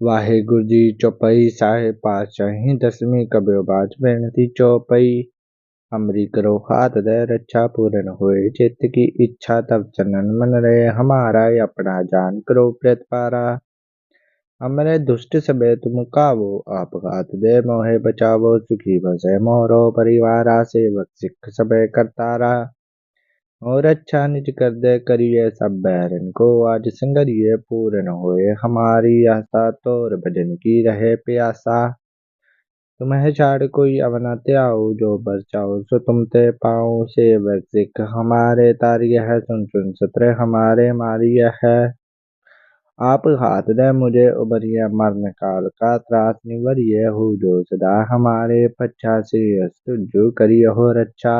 ਵਾਹਿਗੁਰੂ ਜੀ ਚੌਪਈ ਸਾਹਿਬ ਪਾਤਸ਼ਾਹੀ ਦਸਵੀਂ ਕਬਿਓ ਬਾਜ ਬੇਨਤੀ ਚੌਪਈ ਹਮਰੀ ਕਰੋ ਹਾਥ ਦੇ ਰੱਛਾ ਪੂਰਨ ਹੋਏ ਚਿੱਤ ਕੀ ਇੱਛਾ ਤਬ ਚਨਨ मन रहे हमारा अपना जान करो प्रतिपारा हमरे दुष्ट सबे तुम कावो आप घात दे मोहे बचावो सुखी बसे मोरो परिवारा सेवक सिख सबे करतारा और अच्छा निज कर दे करिए सब बैरन को। आज संगरिए पूर्ण होए। हमारी आशा तोर भजन की रहे प्यासा। तुम्हें छाड़ कोई अवना त्याऊ जो बचाओ सो तुम ते पाओ सेवक सिख। हमारे तारिय है, सुन सुन सत्र, हमारे मारिय है। आप हाथ दे मुझे उबरिय मरण काल का त्रास। निवरिय हो जो सदा। हमारे पच्छा श्री तुझ करिय हो रक्षा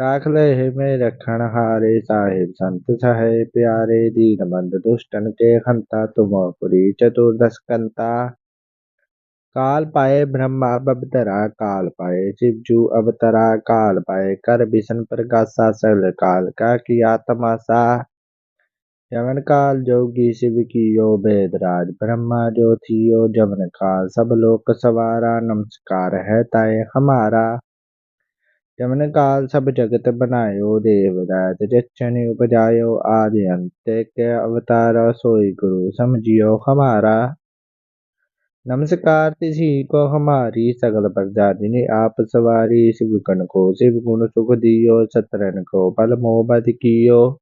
राख ले में रखण हारे साहिब संत सहे प्यारे दीन बंद दुष्टन के हंता तुम पुरी चतुर्दश कंता। काल पाए ब्रह्मा बबतरा, काल पाए शिवजू अवतरा काल पाए कर बिशन प्रकाशा सकल काल का किया तमाशा। यमन काल जोगी शिव की यो वेद राज, ब्रह्मा जो थी यो जमन काल, सब लोक सवारा, नमस्कार है ताए हमारा। यमन काल सब जगत बनायो देवदात जक्षनि उपजायो आदि अंत के अवतार सोई गुरु, समझियो हमारा। नमस्कार तिसी को हमारी सकल प्रजा आप सवारी शिव गण को शिव गुण सुख दियो, सतरन को बल मोहबत कियो।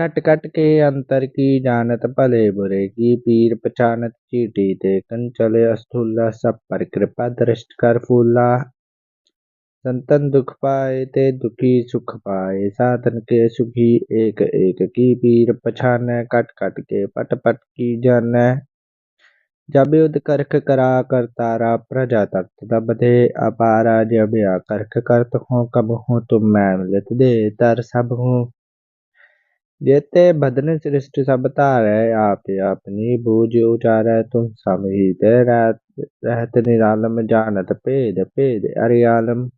कट कट के अंतर की जानत भले बुरे की, पीर पछानत चीटी ते कंचल अस्थूला, सब पर कृपा दृष्ट कर फूला। संतन दुख पाए ते दुखी सुख पाए। साधन के सुखी एक एक की पीर पछाने कट कट के पट पट की जाने जब युद्ध करख करा कर तारा प्रजा तख्त तब दे, अपारा जब या करख करत हो, कब हो तुम मैं मिलत दे, तर सब हूँ। जेते बदन सृष्टि सब तारे, आप अपनी बूझ उचारे, तुम सब ही रहत निरालम, जानत पेद पेद अरियालम।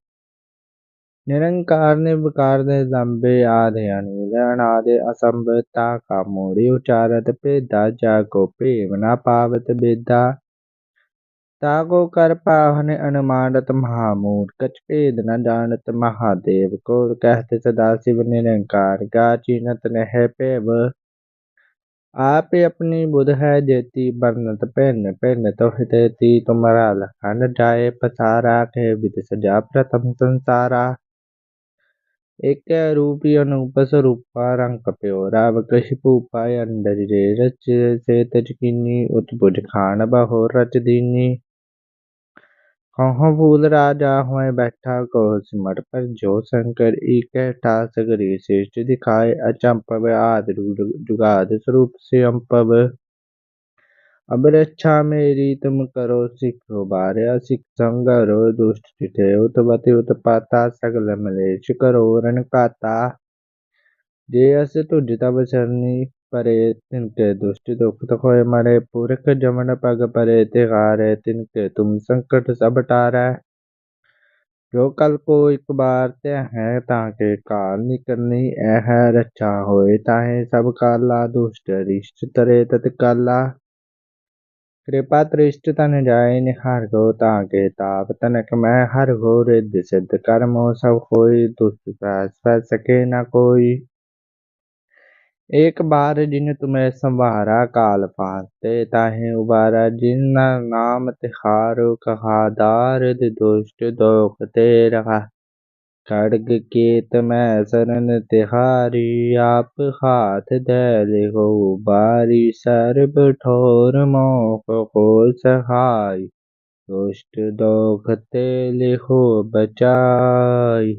निरंकार निर्विकार निलंबे आदि अनिल अनादि असंभता का मूढ़ि उचारत पेदा जाको प्रेम न पावत बेदा ताको कर पावन अनुमानत महामूढ़ कछ भेद न जानत महादेव को कहते सदा शिव निरंकार गा चीनत नह पेव आप अपनी बुध है जेती बरनत पेन पेन तो हितेती तुम्हारा लखन जाए पसारा के विद सजा प्रथम संसारा एक रूपी अनूप स्वरूपा रंग कप्योरा वकृषि पूपाय अंडर रे रच से तजकिनी उत्पुज खान बहो रच दीनी कहो फूल राजा हुए बैठा कहो सिमट पर जो शंकर एक ठास सगरी श्रेष्ठ दिखाए अचंपव आदि जुगाद स्वरूप से अंपव अब रक्षा मेरी तुम करो सिख बारया सिख संगरो, दुष्ट चिठे उत्पति उत्पाता, सगल मलेश करो रण काता। जे अस तुझ तब शरणी परे, तिनके दुष्ट दुख खोए मरे। पुरख जमन पग परे तिहारे तिनके तुम संकट सब टारे। जो कल को एक बार ते है, ताके काल निकलनी है रक्षा होए, ताहे सब काला, दुष्ट रिष्ट तरे तत्काला। कृपा तृष्ट तन जाय निहार गो ताके ताप तनक मैं हर गो रिद्धि सिद्ध कर्मो सब होई दुष्ट सहस सके न कोई एक बार जिन तुम्हें संवारा काल पाते ताहे उबारा जिन नाम तिहारो कहा दारद दुष्ट दोख तेरा खड्ग केत में शरण तिहारी, आप हाथ धैल हो बारी सर्ब ठोर मोख हो सहाय। दुष्ट दोख तेल हो बचाई।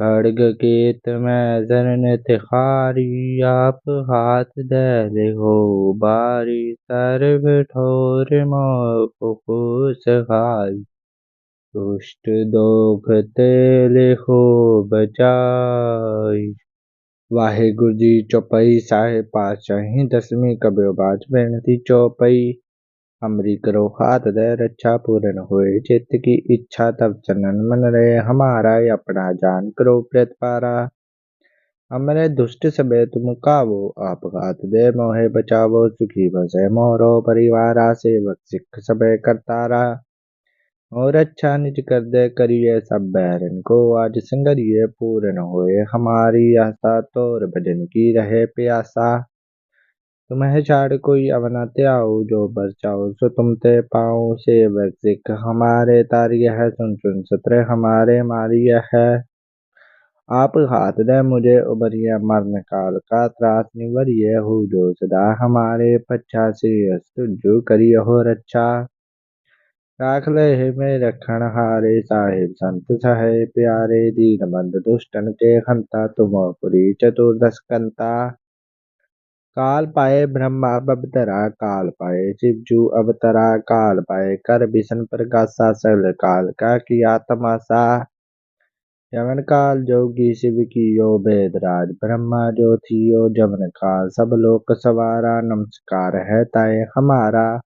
खड्ग केत में शरण तिहारी, आप हाथ धैल हो बारी सर्ब ठोर मोख हो सहाय। दुष्ट दोखते लिखो बचाई वाहिगुरु जी चौपई साहेब पातशाही दसवीं कबियो बाज बेनती चौपई। हमरी करो हाथ दे रक्षा पूर्ण होए चित्त की इच्छा तब चनन मन रहे हमारा अपना जान करो प्रतिपारा हमरे दुष्ट सबे तुम आप घात दे मोहे बचावो, सुखी बसे मोरो परिवारा, सेवक सिख सबे करतारा। और अच्छा निज कर दे करिए सब बैरन को। आज संगरिये पूर्ण होए, हमारी आशा तोर भजन की रहे प्यासा। तुम्हें छाड़ कोई अवना त्याओ, जो बरचाओ सो तुम ते पाओ। सेवक सिख हमारे तारिय है, सुन सुन सत्र हमारे मारिय है। आप हाथ दे मुझे उबरिय मरण काल का त्रास निवरिय हो जो सदा हमारे पच्छा श्री तुझु करिय रक्षा राख ले में रखण हारे साहिब संत सहे प्यारे दीन बंद दुष्टन के हंता तुम पुरी चतुर्दश काल पाए ब्रह्मा बबतरा, काल पाए शिवजू अवतरा, काल पाए कर भीषण प्रकाशा, सगल काल का किया तमाशा। यमन काल जोगी शिव की यो वेदराज ब्रह्मा जो थियो जमन काल, सब लोक सवारा, नमस्कार है ताए हमारा।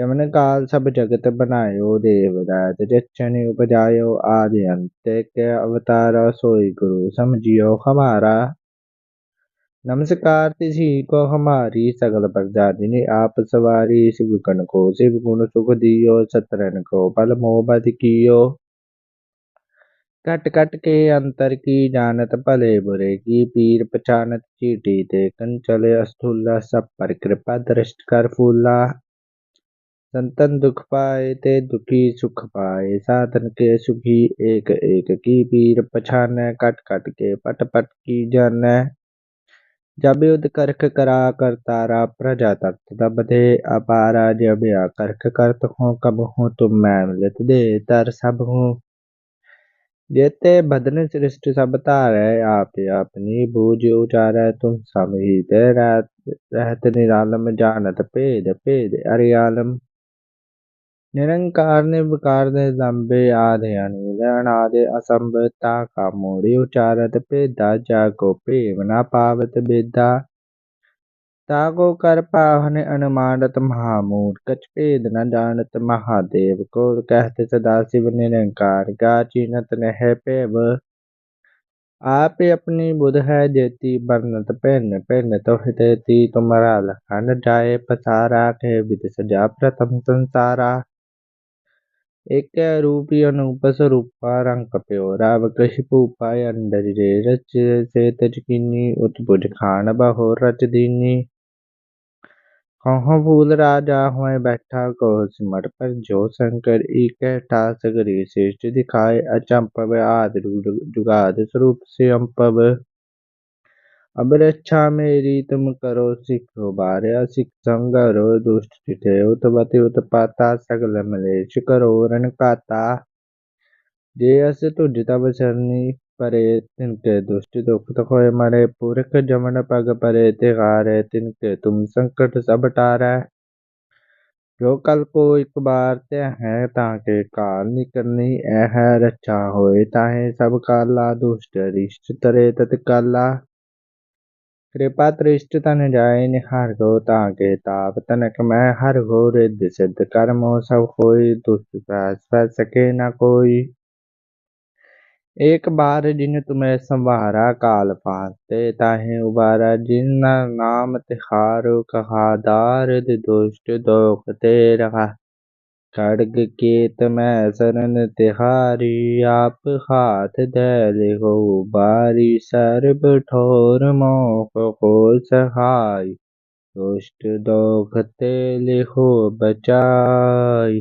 यमन काल सब जगत बनायो देवदात जक्षनि उपजायो आदि अंत के अवतार सोई गुरु समझियो हमारा। नमस्कार तिसी को हमारी सकल प्रजातिनि, आप सवारी शिव गण को शिव गुण सुख दियो, सतरन को बल मोहबत कियो। कट कट के अंतर की जानत भले बुरे की, पीर पछानत चीटी ते कंचले अस्थूला, सब पर कृपा दृष्ट कर फूला। संतन दुख पाए ते दुखी सुख पाए। साधन के सुखी एक एक की पीर पछान कट कट के पट पट की जन जब युद्ध करख करा कर तारा प्रजा तख्त, तब दे अपारा जब या करख करत हो, कब हो तुम मैं मिलत दे तर सब हूँ। जेते भदन सृष्ट सब तारे, आप अपनी बूझ उचारे, तुम सब ही ते रहत निरालम, जानत पेद पेद अरियालम। निरंकार निर्विकार निलंबे आधे अनिल अनादि असंभता का मोड़ी उचारत पेदा जाको प्रेम न पावत बेदा ताको कर पावन अनुमानत महामूर कछ भेद न जानत महादेव को कहते सदा शिव निरंकार गा चीनत नह पेव आप अपनी बुध है जेती बरनत पेन पेन तो हितेती तुम्हारा लखन जाए पसारा के विद सजा प्रथम संसारा एक रूपी अनूप स्वरूपा रंग प्योरा कृषि भूपा अंडरिरे रच से तजकिनी उत्भुज खान बहो रच दीनी कहो भूल राजा हुए बैठा कहो सिमट पर जो शंकर एक सगरी श्रेष्ठ दिखाए अचंपव आदि जुगाद स्वरूप से अम्पव अब रक्षा मेरी तुम करो सिखो बारया, सिख संगरो दुष्ट चिठे उतपति उत्पाता सगल मलेश करो रण काता। जयस तुझ तब शरणी परे, तिनके दुष्ट दुख खोए मरे, पुरख जमन पग परे, तिहारे तिनके तुम संकट सब टारे। जो कल को एक बार ते है ताके काल निकलनी है रक्षा होए ताहे सब काला, दुष्ट रिष्ट तरे तत्काला कृपा दृष्ट तन जाय निहार गो ताके ताप तनक मैं हर हो रिद्धि सिद्ध कर्मो सब होई दुष्ट सह सके न कोई एक बार जिन तुम्हें संवारा काल पाते ताहे उबारा जिन नाम तिहारो कहा दार दुष्ट दोख ते रहा खड्ग केत में शरण तिहारी, आप हाथ धैल हो। बारी सर्ब ठोर मोह को सहाय, दुष्ट दोख तेल हो बचाई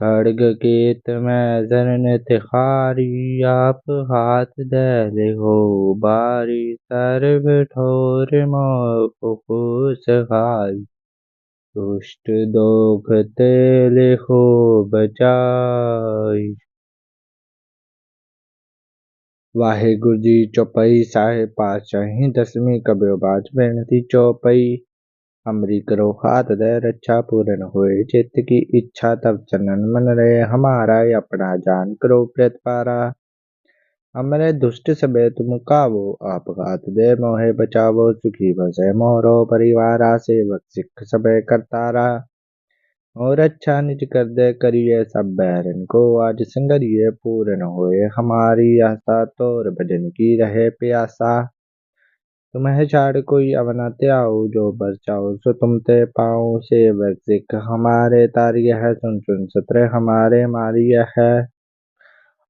खड्ग केत में शरण तिहारी, आप हाथ धैल हो। बारी सर्ब ठोर मोह को सहाय दुष्ट दोख ते लिखो बचाई वाहेगुरु जी चौपाई साहेब पातशाही दसवीं कबियो बाज बेनती चौपाई। हमरी करो हाथ दे रक्षा पूर्ण होए चित्त की इच्छा तब चनन मन रहे हमारा, अपना जान करो प्रत पारा। हमरे दुष्ट सबे तुम कावो आपघात दे मोहे बचावो सुखी बसे मोरो परिवारा सेवक सिख सबे करतारा। और अच्छा निज कर दे करिए सब बहरन को, आज संगरिए पूर्ण होए हमारी आशा तोर भजन की रहे प्यासा। तुम्हें छाड़ कोई अवना त्याओ, जो बरचाओ सो तुम ते पाओ। से सिख हमारे तारिय है, सुन सुन सत्र हमारे मारिय है।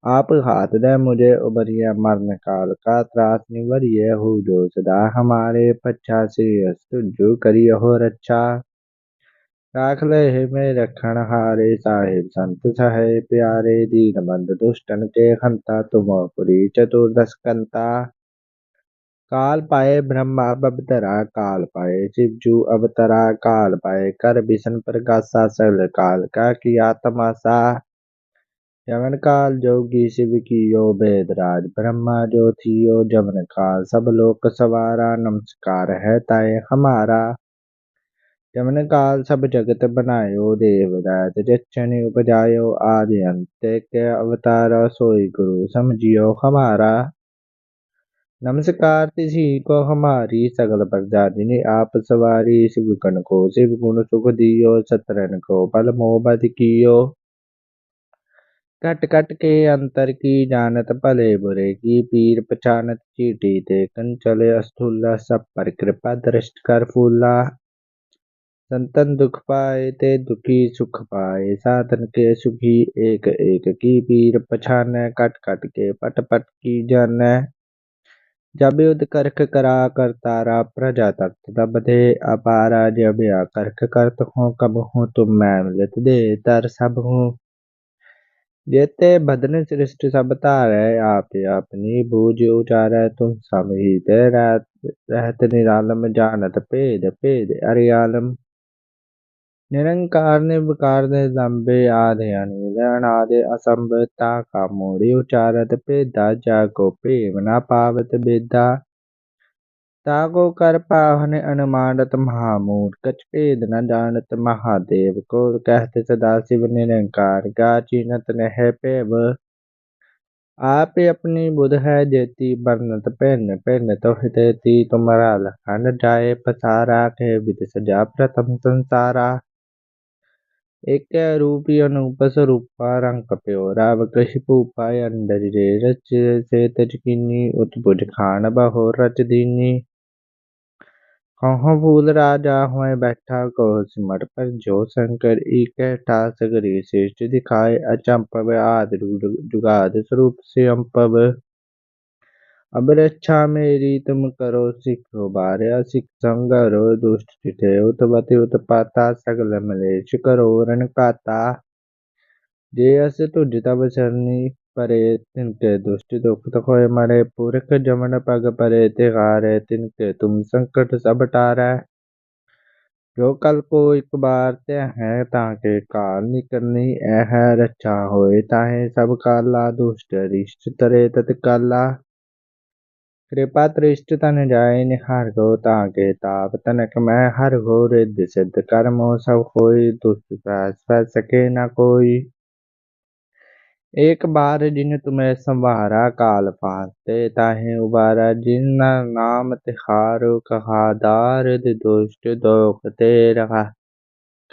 आप हाथ दे मुझे उबरिय मरण काल का त्रास निवरिय हो जो सदा हमारे पच्छा श्री तुझु करिय हो रक्षा। राख ले में रखण हारे साहिब, संत सहे प्यारे दीन बंद दुष्टन के हंता, तुम पुरी चतुर्दश कंता। काल पाए ब्रह्मा बबतरा, काल पाए शिवजू अवतरा, काल पाए कर भीषण प्रकाशा सगल काल का किया तमाशा। यमन काल जोगी शिव की यो राज ब्रह्मा जो थी यो जमन काल सब लोक सवारा, नमस्कार है ताए हमारा। यमन काल सब जगत बनायो देवराज जक्षनि उपजायो। आदि अंत के अवतार सोई गुरु समझियो हमारा। नमस्कार तिसी को हमारी सकल प्रजा जिन्हें आप सवारी। शिव गण को शिव गुण सुख दियो सतरन को बल मोहबत कियो। कट कट के अंतर की जानत भले बुरे की पीर पछानत चीटी ते कंचले अस्थूला, सब पर कृपा दृष्ट कर फूला। संतन दुख पाए ते दुखी सुख पाए, साधन के सुखी एक एक की पीर पछान, कट कट के पट पट की जन। जब युद्ध करख करा कर तारा प्रजा तख्त तब दे, अपारा जब या करख करत हो, कब हो तुम मैं मिलत दे, तर सब हूँ जेते भदन सृष्ट सब तारे आप अपनी बूझ उचारे तुम सब ही ते रहत निरालम जानत पेद पेद अरियालम निरंकार निर्विकार लंबे आधे अनिल अनादि असंभता का मूढ़ी उचारत पेदा जाको प्रेम न पावत बेदा ताको कर पावन अनुमानत महामूर कछ भेद न जानत महादेव को कहते सदा शिव निरंकार गा चीनत नह पेव। आप अपनी बुध है जेती बरनत पेन पेन तो हितेती तुम्हारा लखन जाए, पसारा के विद सजा प्रथम संसारा। एक रूपी अनूप स्वरूपा रंग प्योरा कृषि पूपाय अंडरिरे रच, से तजकिनी उत्पुज खान बहो रच दीनी। कहो भूल राजा हुए बैठा कहो सिमट पर, जो शंकर ई कहता श्रेष्ठ दिखाए अचंपव आदि जुगाद स्वरूप से अंपव अब रक्षा मेरी, तुम करो सिख बारे सिख संगरो दुष्ट चिठे उतपति उत्पाता, सगल मलेश करो रण काता जे अस तुझ तब शरणी परे तिनके दुष्ट दुख खोए मरे पुरख जमन पग परे तिहारे तिनके तुम संकट सब टारे जो कल को एक बार ते है ताके काल निकलनी ऐ है रक्षा होए ताहे सब काला दुष्ट रिष्ट तरे तत्काला कृपा दृष्ट तन जाय निहार गो ताके ताप तनक मैं हर हो रिद्धि सिद्ध कर्मो सब होई दुष्ट सह सके न कोई एक बार जिन तुम्हें संवारा काल पाते, ताहे उबारा जिन नाम तिहारो कहा, दारद दुष्ट दोख ते रहा।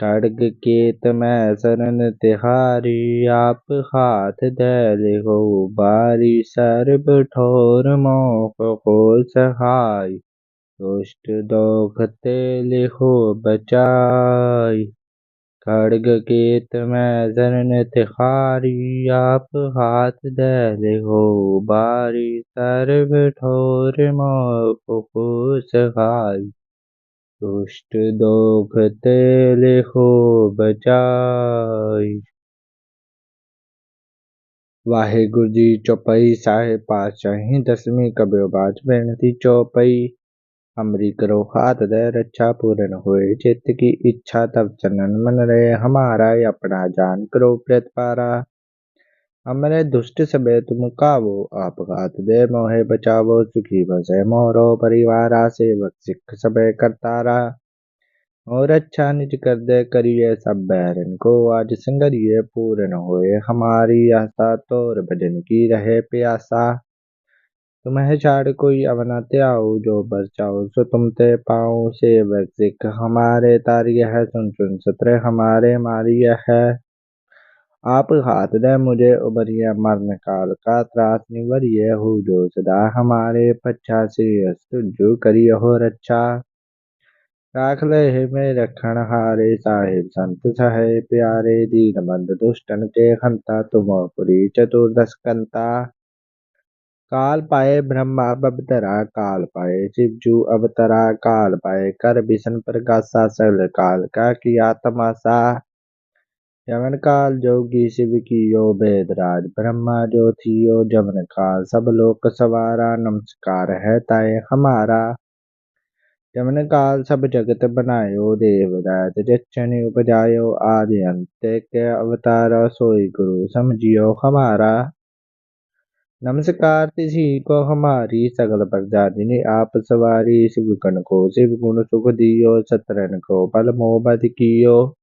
खड्ग केत में शरण तिहारी, आप हाथ दे हो, बारी सर्ब ठोर मोह को सहाय। दुष्ट दोख ते लिहो बचाई। खड्ग केत में शरण तिहारी आप हाथ दे हो। बारी सर्ब ठोर मोह को दुष्ट दोख तेल हो बचाई। वाहेगुरु जी, चौपाई साहेब पातशाही, दसवीं कबियो बाज बेनती चौपाई। हमरी करो हाथ दे रक्षा पूर्ण हुए। चित्त की इच्छा तब चनन मन रहे हमारा अपना जान करो पारा। हमरे दुष्ट सबे तुम कावो। आप हाथ दे मोहे बचावो। सुखी बसे मोरो परिवारा। सेवक सिख सबे करतारा। और अच्छा निज कर दे करिए सब बैरन को। आज संगरिए पूर्ण होए। हमारी आशा तोर भजन की रहे प्यासा। तुम्हें छाड़ कोई अवनते आओ जो बरचाओ, सो तुम ते पाओ से सिख हमारे तारिय है, सुन सुन सत्र हमारे मारिय है। आप हाथ दे मुझे उबरिय मरण काल का त्रास निवरिय हो, जो सदा हमारे पच्छा श्री अस्तुजु करिय हो रक्षा राख ले में रखण हारे साहिब, संत सहे प्यारे दीन बंद दुष्टन के खंता तुम पुरी चतुर्दश कंता। काल पाए ब्रह्मा बबतरा काल पाए शिवजू अवतरा काल पाए कर बिशन प्रकाशा सगल काल। का किया तमाशा यमन काल जोगी शिव की यो वेदराज ब्रह्मा जो थियो जमन काल। सब लोक सवारा नमस्कार है ताए हमारा। जमन काल सब जगत बनायो देवदात जक्षनि उपजायो आदि अंत। के अवतार सोई गुरु समझियो हमारा। नमस्कार तिसी को हमारी सकल प्रजाति आप सवारी शिव गण को, शिव गुण सुख दियो, सतरन को, बल मोहबत कियो।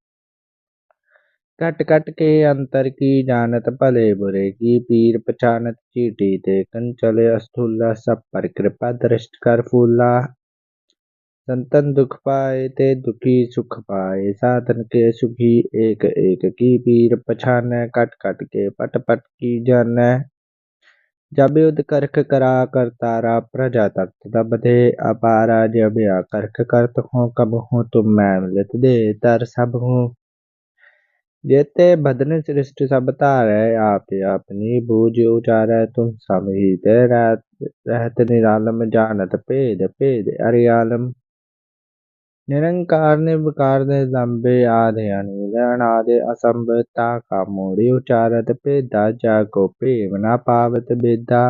कट कट के अंतर की जानत भले बुरे की, पीर पछानत चीटी ते कंचले अस्थूला, सब पर कृपा दृष्ट कर फूला। संतन दुख पाए ते दुखी सुख पाए, साधन के सुखी एक एक की, पीर पछान कट कट के, पट पट की जन। जब युद्ध करख करा कर तारा प्रजा तब दे अपारा जब या करख करत हो, कब हो तुम मैं दे तर सब हो। जेते भदन सृष्टि सब तारे, आप अपनी बूझ उचारे, तुम सब ही रहत निरालम, जानत पेद पेद अरियालम। निरंकार निर्विकार निलंबे आदि अनिल अनादि असंभता का मूढ़ी उचारत पेदा जाको प्रेम न पावत बेदा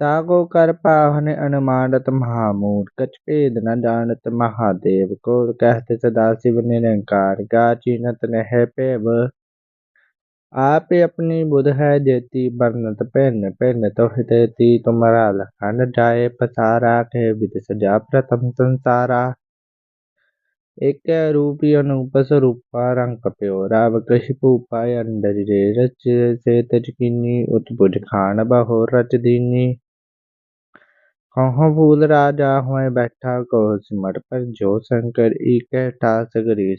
ताको कर पावन अनुमानत महामूर कछ भेद न जानत महादेव को कहते सदा शिव निरंकार गा चीनत नह पेव आप अपनी बुध है जेती बरनत पेन पेन तो हितेती तुम्हारा लखन जाए पसारा के विद सजा प्रथम संसारा एक रूपी अनूप स्वरूपा रंग प्योरा भूपा अंडर रे रच से तजकिनी उत्भुज खान बहो रच दीनी। कहो भूल राजा हुए बैठा को सिमट पर, जो शंकर इकट्ठा सगरी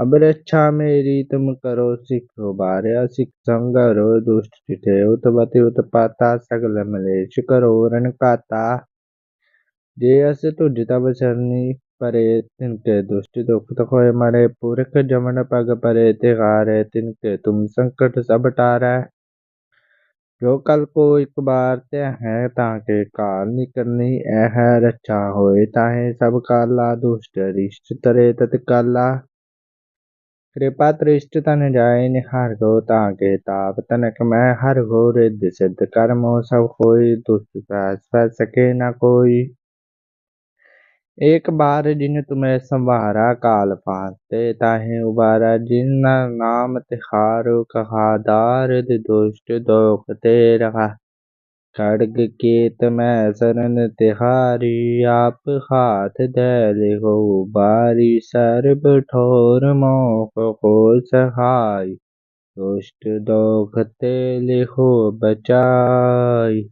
श्रेष्ठ दिखाए अचंपव आदि जुगाद स्वरूप से अम्पव अब रक्षा मेरी तुम करो सिखो बारे, असिख संगरो दुष्ट चिठे, उत्पति उत्पाता सगल मलेश करो रण काता। जे अस तुझ तब शरणी परे, तिनके दुष्ट दुख खोए मरे, पुरख जमन पग परे, तिहारे तिनके तुम संकट सब टारे। जो कल को एक बार ते है ताके काल निकलनी है रक्षा होए ताहे सब काला, दुष्ट रिष्ट तरे तत्काला। कृपा दृष्ट तन जाय निहार गो ताके ताप तनक मैं हर गो रिद्धि सिद्ध कर्मो सब होई दुष्ट सहस सके न कोई एक बार जिन तुम्हें संवारा काल फांते ताहे उबारा जिन नाम तिहारो कहा दार दुष्ट दोख ते रहा खड्ग केत में शरण तिहारी, आप हाथ धैल हो। बारी सर्ब ठोर मोह को सहाय, दुष्ट दोखते लिखो बचाई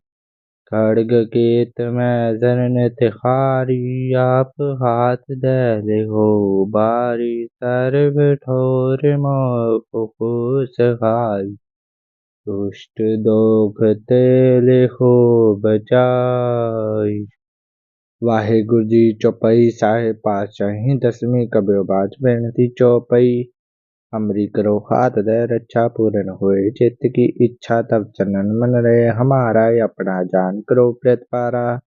खड्ग केत में शरण तिहारी, आप हाथ धैल हो। बारी सर्ब ठोर मोह को सहाय दुष्ट दोखते लिखो बचाई। वाहेगुरु जी चौपाई साहेब पातशाही दसवीं कबियो बाज बेनती चौपाई। हमरी करो हाथ दे रक्षा पूर्ण होए चित्त की इच्छा तब चनन मन रहे, हमारा अपना जान करो पारा।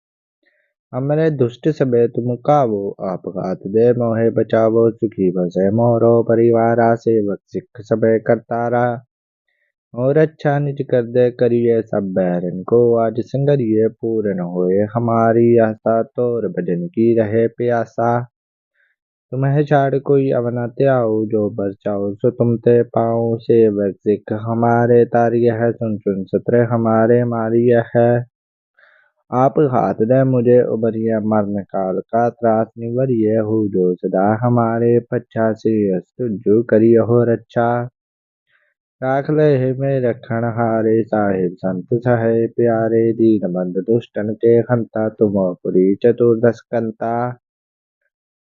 हमरे दुष्ट सबे तुम कावो आप हाथ दे, मोहे बचावो, सुखी बसे मोरो परिवारा सेवक सिख सबे करतारा और अच्छा निज कर दे करिए सब बैरन को। आज संगरिए पूर्ण होए, हमारी आशा तोर भजन की रहे प्यासा। तुम्हें छाड़ कोई अवना त्याओ, जो बरचाओ सो तुम ते पाओ से सिख। हमारे तारिय है, सुन सुन सत्र, हमारे मारिय है। आप हाथ दे मुझे उबरिय मरण काल का त्रास निवरिय हो जो सदा हमारे पच्छा श्री अस्तुजु करिय हो रक्षा राख ले में रखण हारे साहिब, संत सहे प्यारे दीन बंद दुष्टन के हंता तुम पुरी चतुर्दश कंता।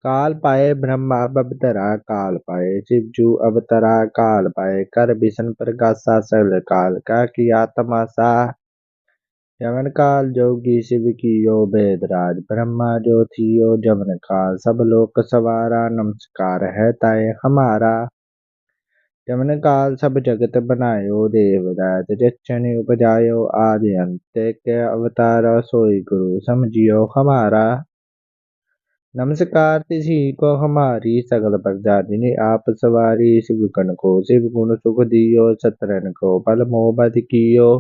काल पाए ब्रह्मा बबतरा, काल पाए शिवजू अवतरा, काल पाए कर बिशन प्रकाशा सकल काल का किया तमाशा। यमन काल जोगी शिव की यो वेदराज ब्रह्मा जो थियो जमन काल, सब लोक सवारा, नमस्कार है ताए हमारा। यमन काल सब जगत बनायो देवदात जक्षनि उपजायो आदि अंत के अवतार सोई गुरु, समझियो हमारा। नमस्कार तिसी को हमारी सकल प्रजा आप सवारी शिव गण को शिव गुण सुख दियो, सतरन को बल मोहबत कियो।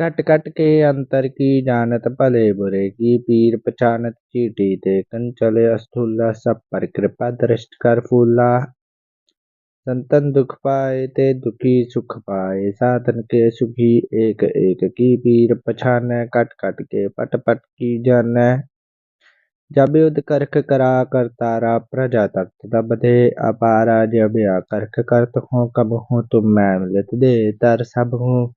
कट कट के अंतर की जानत भले बुरे की, पीर पछानत चीटी ते कंचल अस्थूला सब पर कृपा दृष्ट कर फूला। संतन दुख पाए ते दुखी सुख पाए। साधन के सुखी एक एक की पीर पछाने कट कट के पट पट की जाने जब युद्ध करख करा कर तारा प्रजा तख्त तब दे, अपारा जब या करख करत हो, कब हो तुम मैं मिलत दे, तर सब हूँ।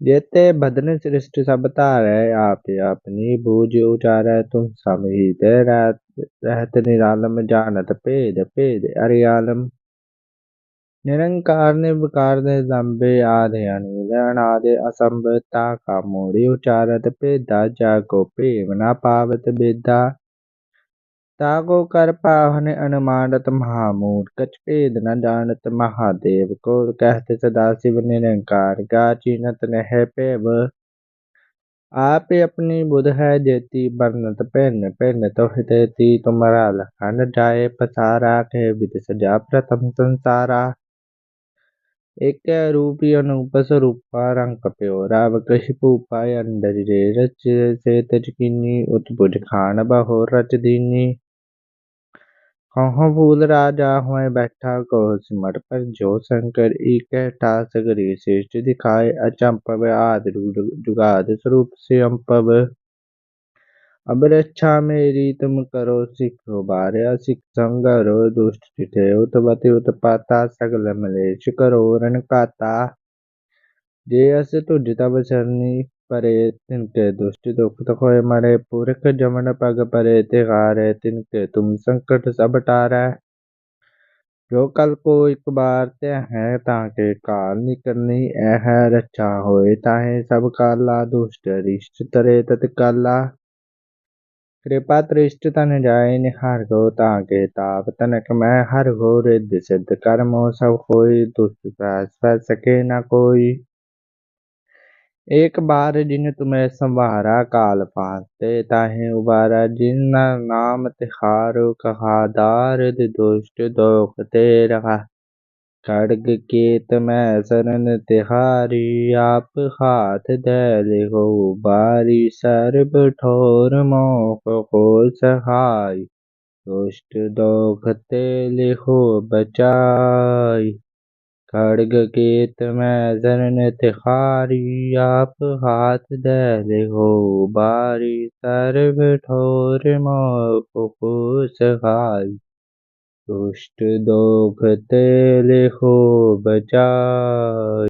जेते बदन सृष्टि सब तारे, आप अपनी बूझ उचारे, तुम दे रहत निरालम, जानत पेद पेद अरियालम। निरंकार निर्विकार निलंबे आदि अनिल अनादि असंभता का मूढ़ि उचारत पेदा जाको प्रेम न पावत बेदा ताको कर पावन अनुमानत महामूढ़ कछ भेद न जानत महादेव को कहते सदा शिव निरंकार गा चीनत नह पेव आप अपनी बुध है जेती बरनत पेन पेन तो हितेती तुम्हारा लखन जाए पसारा के विद सजा प्रथम संसारा एक रूपी अनूप स्वरूपा रंग प्योरा वकृष पूपाय अंडर रे रच से तजकिनी उत्भुज खान बहो रच दीनी कहो फूल राजा हुए बैठा कहो सिमट पर जो शंकर एक ठास गरी श्रेष्ठ दिखाए अचंपव आदि जुगाद स्वरूप से अम्पव अब रक्षा मेरी तुम करो सिख बारया सिख संगरो, दुष्ट चिठे उत्पति उत्पाता, सगल मलेश करो रण काता। जे अस तुझ तब शरणी परे, तिनके दुष्ट दुख खोए मरे। पुरख जमन पग परे तिहारे तिनके तुम संकट सब टारै। जो कल को एक बार ते है, ताके काल निकलनी है रक्षा होए, ताहे सब काला, दुष्ट रिष्ट तरे तत्काला। कृपा तृष्ट तन जाय निहार गो ताके ताप तनक मैं हर गो रिद्धि सिद्ध कर्मो सब होई दुष्ट सहस सके न कोई एक बार जिन तुम्हें संवारा काल फांसते ताहे उबारा जिन नाम तिहारो कहा दारद दुष्ट दोख ते रहा खड्ग केत में शरण तिहारी, आप हाथ धैल हो, बारी सर्ब ठोर मोह को सहाय। दुष्ट दोख ते लिहो, बचाई। खड्ग केत में शरण तिहारी, आप हाथ धैल हो, बारी सर्ब ठोर मोह को सहाय। दुष्ट दोख ते लिहो बचाई